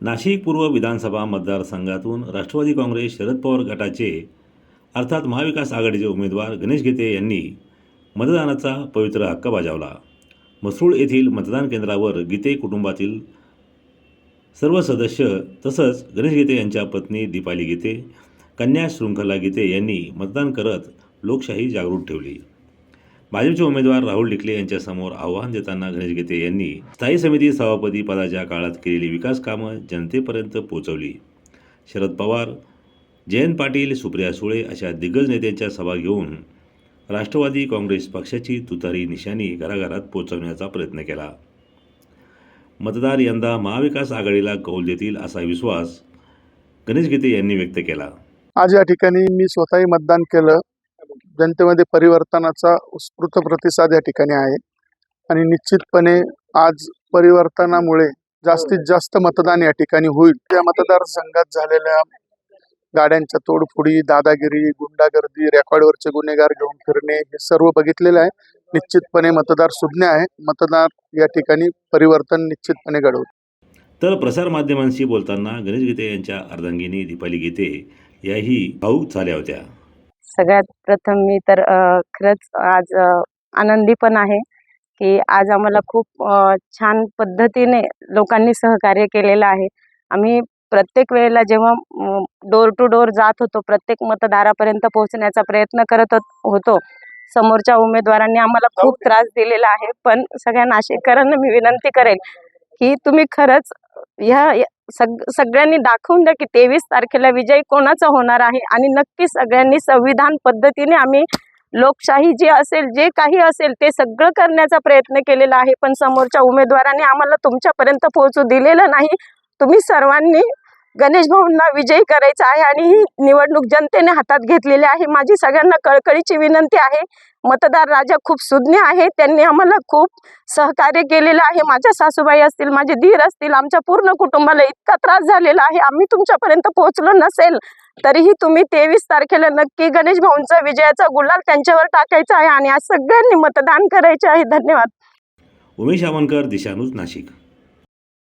नाशिक पूर्व विधानसभा मतदारसंघातून राष्ट्रवादी काँग्रेस शरद पवार गटाचे अर्थात महाविकास आघाडीचे उमेदवार गणेश गीते यांनी मतदानाचा पवित्र हक्क बजावला. मसरूळ येथील मतदान केंद्रावर गीते कुटुंबातील सर्व सदस्य तसंच गणेश गीते यांच्या पत्नी दीपाली गीते कन्या शृंखला गीते यांनी मतदान करत लोकशाही जागृत ठेवली. भाजपचे उमेदवार राहुल डिकले यांच्यासमोर आव्हान देताना गणेश गीते यांनी स्थायी समिती सभापती पदाच्या काळात केलेली विकास कामं जनतेपर्यंत पोहोचवली. शरद पवार जयंत पाटील सुप्रिया सुळे अशा दिग्गज नेत्यांच्या सभा घेऊन राष्ट्रवादी काँग्रेस पक्षाची तुतारी निशाणी घराघरात पोहोचवण्याचा प्रयत्न केला. मतदार यंदा महाविकास आघाडीला कौल देतील असा विश्वास गणेश गीते यांनी व्यक्त केला. आज या ठिकाणी मी स्वतःही मतदान केलं. जनतेमध्ये परिवर्तनाचा उत्स्फूर्त प्रतिसाद या ठिकाणी आहे. आणि निश्चितपणे आज परिवर्तनामुळे जास्तीत जास्त मतदान या ठिकाणी होईल. त्या मतदारसंघात झालेल्या गाड्यांच्या तोडफोडी दादागिरी गुंडागर्दी रेकॉर्डवरचे गुन्हेगार घेऊन फिरणे हे सर्व बघितलेलं आहे. निश्चितपणे मतदार सुज्ञ आहे. मतदार या ठिकाणी परिवर्तन निश्चितपणे घडवत तर प्रसारमाध्यमांशी बोलताना गणेश गीते यांच्या अर्धांगिनी दीपाली गीते याही भाऊक झाल्या होत्या. सगळ्यात प्रथम मी तर खरंच आज आनंदी पण आहे की आज आम्हाला खूप छान पद्धतीने लोकांनी सहकार्य केलेलं आहे. आम्ही प्रत्येक वेळेला जेव्हा डोर टू डोर जात होतो प्रत्येक मतदारापर्यंत पोहोचण्याचा प्रयत्न करत होत- समोरच्या उमेदवारांनी आम्हाला खूप त्रास दिलेला आहे. पण सगळ्या नाशिककरांना मी विनंती करेल की तुम्ही खरंच ह्या सग सगळ्यांनी दाखवून द्या की तेवीस तारखेला विजय कोणाचा होणार आहे आणि नक्की सगळ्यांनी संविधान पद्धतीने आम्ही लोकशाही जी असेल जे काही असेल ते सगळं करण्याचा प्रयत्न केलेला आहे. पण समोरच्या उमेदवारांनी आम्हाला तुमच्यापर्यंत पोहोचू दिलेलं नाही. तुम्ही सर्वांनी गणेश भाऊंना विजयी करायचा आहे आणि ही निवडणूक जनतेने हातात घेतलेली आहे. माझी सगळ्यांना कळकळीची विनंती आहे. मतदार राजा खूप सुज्ञ आहे. त्यांनी आम्हाला खूप सहकार्य केलेलं आहे. माझ्या सासूबाई असतील माझे धीर असतील आमच्या पूर्ण कुटुंबाला इतका त्रास झालेला आहे. आम्ही तुमच्यापर्यंत पोहोचलो नसेल तरीही तुम्ही तेवीस तारखेला नक्की गणेश भाऊंचा विजयाचा गुलाल त्यांच्यावर टाकायचा आहे आणि आज सगळ्यांनी मतदान करायचे आहे. धन्यवाद. उमेश आमनकर दिशानुज नाशिक.